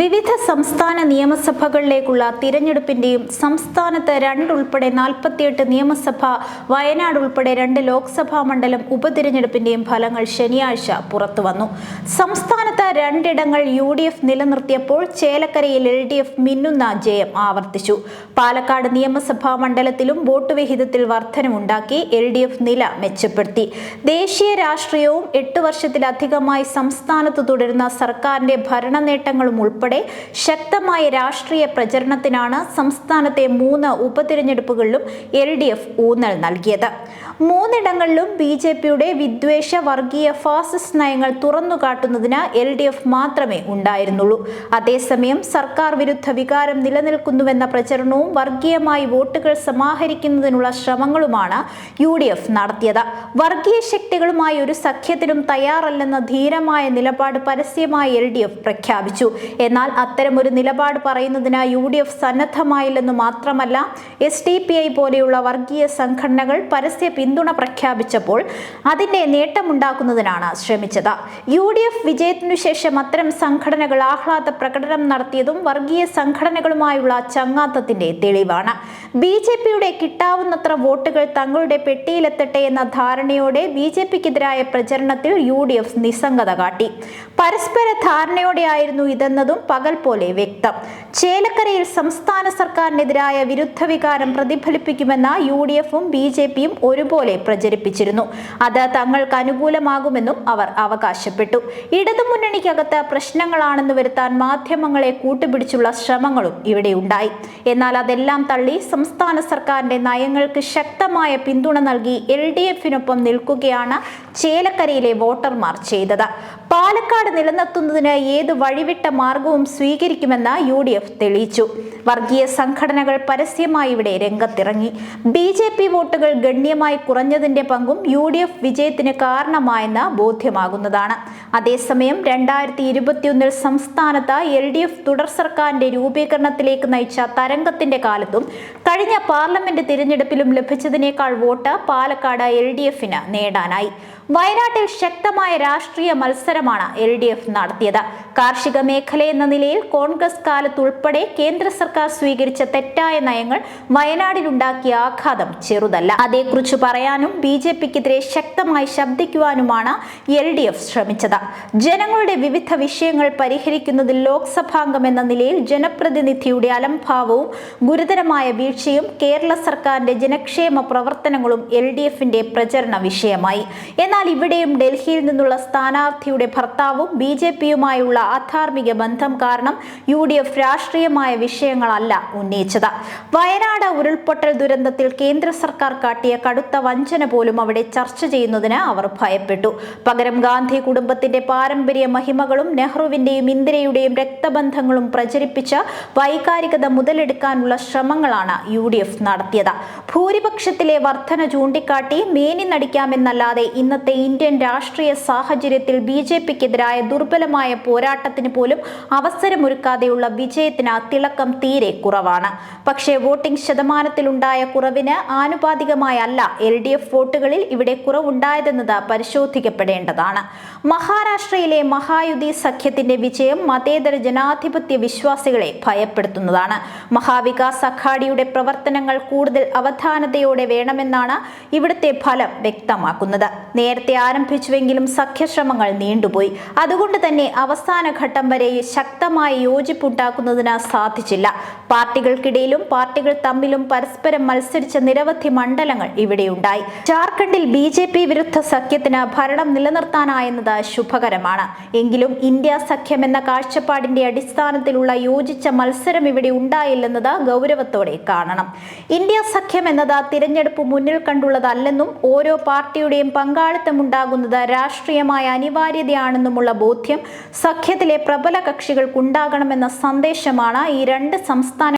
വിവിധ സംസ്ഥാന നിയമസഭകളിലേക്കുള്ള തിരഞ്ഞെടുപ്പിന്റെയും സംസ്ഥാനത്ത് രണ്ടുൾപ്പെടെ നാൽപ്പത്തിയെട്ട് നിയമസഭ വയനാട് ഉൾപ്പെടെ രണ്ട് ലോക്സഭാ മണ്ഡലം ഉപതിരഞ്ഞെടുപ്പിന്റെയും ഫലങ്ങൾ ശനിയാഴ്ച പുറത്തുവന്നു. സംസ്ഥാനത്ത് രണ്ടിടങ്ങൾ യു ഡി എഫ് നിലനിർത്തിയപ്പോൾ ചേലക്കരയിൽ എൽ ഡി എഫ് മിന്നുന്ന ജയം ആവർത്തിച്ചു. പാലക്കാട് നിയമസഭാ മണ്ഡലത്തിലും വോട്ട് വിഹിതത്തിൽ വർധനമുണ്ടാക്കി എൽ ഡി എഫ് നില മെച്ചപ്പെടുത്തി. ദേശീയ രാഷ്ട്രീയവും എട്ട് വർഷത്തിലധികമായി സംസ്ഥാനത്ത് തുടരുന്ന സർക്കാരിന്റെ ഭരണ നേട്ടങ്ങളും ഉൾപ്പെടെ ശക്തമായ രാഷ്ട്രീയ പ്രചരണത്തിനാണ് സംസ്ഥാനത്തെ മൂന്ന് ഉപതിരഞ്ഞെടുപ്പുകളിലും എൽ ഡി എഫ് ഊന്നൽ നൽകിയത്. മൂന്നിടങ്ങളിലും ബി ജെ പിയുടെ വിദ്വേഷ വർഗീയ ഫാസിസ്റ്റ് നയങ്ങൾ തുറന്നുകാട്ടുന്നതിന് എൽ ഡി എഫ് മാത്രമേ ഉണ്ടായിരുന്നുള്ളൂ. അതേസമയം സർക്കാർ വിരുദ്ധ വികാരം നിലനിൽക്കുന്നുവെന്ന പ്രചരണവും വർഗീയമായി വോട്ടുകൾ സമാഹരിക്കുന്നതിനുള്ള ശ്രമങ്ങളുമാണ് യു ഡി എഫ് നടത്തിയത്. വർഗീയ ശക്തികളുമായി ഒരു സഖ്യത്തിനും തയ്യാറല്ലെന്ന ധീരമായ നിലപാട് പരസ്യമായി എൽ ഡി എഫ് പ്രഖ്യാപിച്ചു. എന്നാൽ അത്തരമൊരു നിലപാട് പറയുന്നതിന് യു ഡി എഫ് സന്നദ്ധമായില്ലെന്ന് മാത്രമല്ല എസ് ഡി പി ഐ പോലെയുള്ള വർഗീയ സംഘടനകൾ പരസ്യ പിന്തുണ പ്രഖ്യാപിച്ചപ്പോൾ അതിന്റെ നേട്ടമുണ്ടാക്കുന്നതിനാണ് ശ്രമിച്ചത്. യു ഡി എഫ് വിജയത്തിനു ശേഷം അത്തരം സംഘടനകൾ ആഹ്ലാദ പ്രകടനം നടത്തിയതും വർഗീയ സംഘടനകളുമായുള്ള ചങ്ങാത്തത്തിന്റെ തെളിവാണ്. ബി ജെ പിയുടെ കിട്ടാവുന്നത്ര വോട്ടുകൾ തങ്ങളുടെ പെട്ടിയിലെത്തട്ടെ എന്ന ധാരണയോടെ ബി ജെ പിക്കെതിരായ പ്രചരണത്തിൽ യു ഡി എഫ് നിസ്സംഗത കാട്ടി. പരസ്പര ധാരണയോടെയായിരുന്നു ഇതെന്നതും പകൽ പോലെ വ്യക്തം. ചേലക്കരയിൽ സംസ്ഥാന സർക്കാരിനെതിരായ വിരുദ്ധ വികാരം പ്രതിഫലിപ്പിക്കുമെന്ന യു ഡി എഫും ബി ജെ പിയും ഒരുപോലെ പ്രചരിപ്പിച്ചിരുന്നു. അത് തങ്ങൾക്ക് അനുകൂലമാകുമെന്നും അവർ അവകാശപ്പെട്ടു. ഇടതുമുന്നണിക്കകത്ത് പ്രശ്നങ്ങളാണെന്ന് വരുത്താൻ മാധ്യമങ്ങളെ കൂട്ടുപിടിച്ചുള്ള ശ്രമങ്ങളും ഇവിടെയുണ്ടായി. എന്നാൽ അതെല്ലാം തള്ളി സംസ്ഥാന സർക്കാരിന്റെ നയങ്ങൾക്ക് ശക്തമായ പിന്തുണ നൽകി എൽ ഡി എഫിനൊപ്പം നിൽക്കുകയാണ് ചേലക്കരയിലെ വോട്ടർമാർ ചെയ്തത്. പാലക്കാട് നിലനിർത്തുന്നതിന് ഏത് വഴിവിട്ട മാർഗവും സ്വീകരിക്കുമെന്ന് യു ഡി എഫ് തെളിയിച്ചു. വർഗീയ സംഘടനകൾ പരസ്യമായി ഇവിടെ രംഗത്തിറങ്ങി. ബി ജെ പി വോട്ടുകൾ ഗണ്യമായി കുറഞ്ഞതിന്റെ പങ്കും യു ഡി എഫ് വിജയത്തിന് കാരണമായെന്ന് ബോധ്യമാകുന്നതാണ്. അതേസമയം രണ്ടായിരത്തി ഇരുപത്തിയൊന്നിൽ സംസ്ഥാനത്ത് എൽ ഡി എഫ് തുടർ സർക്കാരിന്റെ രൂപീകരണത്തിലേക്ക് നയിച്ച തരംഗത്തിന്റെ കാലത്തും കഴിഞ്ഞ പാർലമെന്റ് തിരഞ്ഞെടുപ്പിലും ലഭിച്ചതിനേക്കാൾ വോട്ട് പാലക്കാട് എൽ ഡി എഫിന് നേടാനായി. വയനാട്ടിൽ ശക്തമായ രാഷ്ട്രീയ മത്സരമാണ് എൽ ഡി എഫ് നടത്തിയത്. കാർഷിക മേഖല എന്ന നിലയിൽ കോൺഗ്രസ് കാലത്തുൾപ്പെടെ കേന്ദ്ര സർക്കാർ സ്വീകരിച്ച തെറ്റായ നയങ്ങൾ വയനാടിലുണ്ടാക്കിയ ആഘാതം ചെറുതല്ല. അതേക്കുറിച്ച് പറയാനും ബി ജെ പിക്കെതിരെ ശക്തമായി ശബ്ദിക്കുവാനുമാണ് എൽ ഡി എഫ് ശ്രമിച്ചത്. ജനങ്ങളുടെ വിവിധ വിഷയങ്ങൾ പരിഹരിക്കുന്നതിൽ ലോക്സഭാംഗം എന്ന നിലയിൽ ജനപ്രതിനിധിയുടെ അലംഭാവവും ഗുരുതരമായ വീഴ്ചയും കേരള സർക്കാരിന്റെ ജനക്ഷേമ പ്രവർത്തനങ്ങളും എൽ ഡി എഫിന്റെ പ്രചരണ വിഷയമായി. എന്നാൽ ഇവിടെയും ഡൽഹിയിൽ നിന്നുള്ള സ്ഥാനാർത്ഥിയുടെ ഭർത്താവും ബി ജെ പിയുമായുള്ള അധാർമിക ബന്ധം കാരണം യു ഡി എഫ് രാഷ്ട്രീയമായ വിഷയങ്ങളല്ല ഉന്നയിച്ചത്. വയനാട് ഉരുൾപൊട്ടൽ ദുരന്തത്തിൽ കേന്ദ്ര സർക്കാർ കാട്ടിയ കടുത്ത വഞ്ചന പോലും അവിടെ ചർച്ച ചെയ്യുന്നതിന് അവർ ഭയപ്പെട്ടു. പകരം ഗാന്ധി കുടുംബത്തിന്റെ പാരമ്പര്യ മഹിമകളും നെഹ്റുവിന്റെയും ഇന്ദിരയുടെയും രക്തബന്ധങ്ങളും പ്രചരിപ്പിച്ച വൈകാരികത മുതലെടുക്കാനുള്ള ശ്രമങ്ങളാണ് യു ഡി എഫ് നടത്തിയത്. ഭൂരിപക്ഷത്തിലെ വർധന ചൂണ്ടിക്കാട്ടി മേനി നടിക്കാമെന്നല്ലാതെ ഇന്നത്തെ ഇന്ത്യൻ രാഷ്ട്രീയ സാഹചര്യത്തിൽ ബി ജെ പിക്കെതിരായ ദുർബലമായ പോരാട്ടത്തിന് പോലും അവസരമൊരുക്കാതെയുള്ള വിജയത്തിന് തിളക്കം തീരെ കുറവാണ്. പക്ഷേ വോട്ടിംഗ് ശതമാനത്തിലുണ്ടായ കുറവിന് ആനുപാതികമായല്ല എൽ ഡി എഫ് വോട്ടുകളിൽ ഇവിടെ കുറവുണ്ടായതെന്നത് പരിശോധിക്കപ്പെടേണ്ടതാണ്. മഹാരാഷ്ട്രയിലെ മഹായുതി സഖ്യത്തിന്റെ വിജയം മതേതര ജനാധിപത്യ വിശ്വാസികളെ ഭയപ്പെടുത്തുന്നതാണ്. മഹാവികാസ് അഘാഡിയുടെ പ്രവർത്തനങ്ങൾ കൂടുതൽ അവധാനതയോടെ വേണമെന്നാണ് ഇവിടുത്തെ ഫലം വ്യക്തമാക്കുന്നത്. നേരത്തെ ആരംഭിച്ചുവെങ്കിലും സഖ്യശ്രമങ്ങൾ നീണ്ടുപോയി. അതുകൊണ്ട് തന്നെ അവസാന ഘട്ടം വരെ ശക്തമായ യോജിപ്പുണ്ടാക്കുന്നതിന് സാധിച്ചില്ല. പാർട്ടികൾക്കിടയിലും പാർട്ടികൾ തമ്മിലും പരസ്പരം മത്സരിച്ച നിരവധി മണ്ഡലങ്ങൾ ഇവിടെയുണ്ടായി. ജാർഖണ്ഡിൽ ബി വിരുദ്ധ സഖ്യത്തിന് ഭരണം നിലനിർത്താനായെന്നത് ശുഭകരമാണ്. എങ്കിലും ഇന്ത്യ സഖ്യം എന്ന കാഴ്ചപ്പാടിന്റെ അടിസ്ഥാനത്തിലുള്ള യോജിച്ച മത്സരം ഇവിടെ ഉണ്ടായില്ലെന്നത് ഗൗരവത്തോടെ കാണണം. ഇന്ത്യ സഖ്യം എന്നത് തിരഞ്ഞെടുപ്പ് മുന്നിൽ കണ്ടുള്ളതല്ലെന്നും ഓരോ പാർട്ടിയുടെയും പങ്കാളിത്തമുണ്ടാകുന്നത് രാഷ്ട്രീയമായ അനിവാര്യതയാണെന്നുമുള്ള ബോധ്യം സഖ്യത്തിലെ പ്രബല കക്ഷികൾക്കുണ്ടാകണമെന്ന സന്ദേശമാണ് ഈ രണ്ട് സംസ്ഥാന